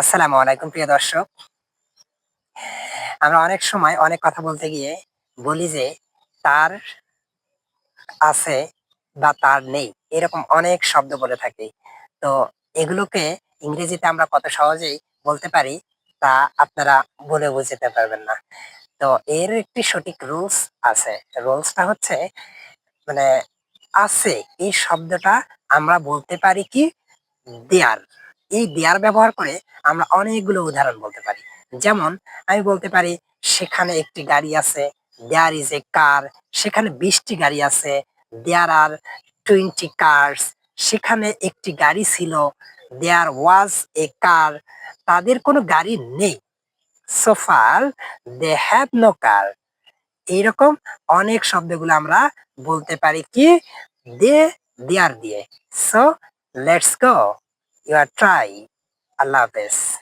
আসসালামু আলাইকুম, প্রিয় দর্শক। আমরা অনেক সময় অনেক কথা বলতে গিয়ে বলি যে, তার আছে বা তার নেই, এরকম অনেক শব্দ বলে থাকি। তো এগুলোকে ইংরেজিতে আমরা কত সহজেই বলতে পারি, তা আপনারা বলে বুঝতে পারবেন না। তো এর একটি সঠিক রুলস আছে। রুলসটা হচ্ছে মানে আছে, এই শব্দটা আমরা বলতে পারি কি? দেয়ার। এই দেয়ার ব্যবহার করে আমরা অনেকগুলো উদাহরণ বলতে পারি। যেমন, আমি বলতে পারি, সেখানে একটি গাড়ি আছে দেয়ার ইজ এ কার সেখানে বিশটি গাড়ি আছে দেয়ার আর টোয়েন্টি কার্স সেখানে একটি গাড়ি ছিল দেয়ার ওয়াজ এ কার তাদের কোনো গাড়ি নেই। সোফার দে হ্যাভ নো কার এইরকম অনেক শব্দগুলো আমরা বলতে পারি কি? দে দেয়ার দিয়ে। So let's go You are try. Allah this.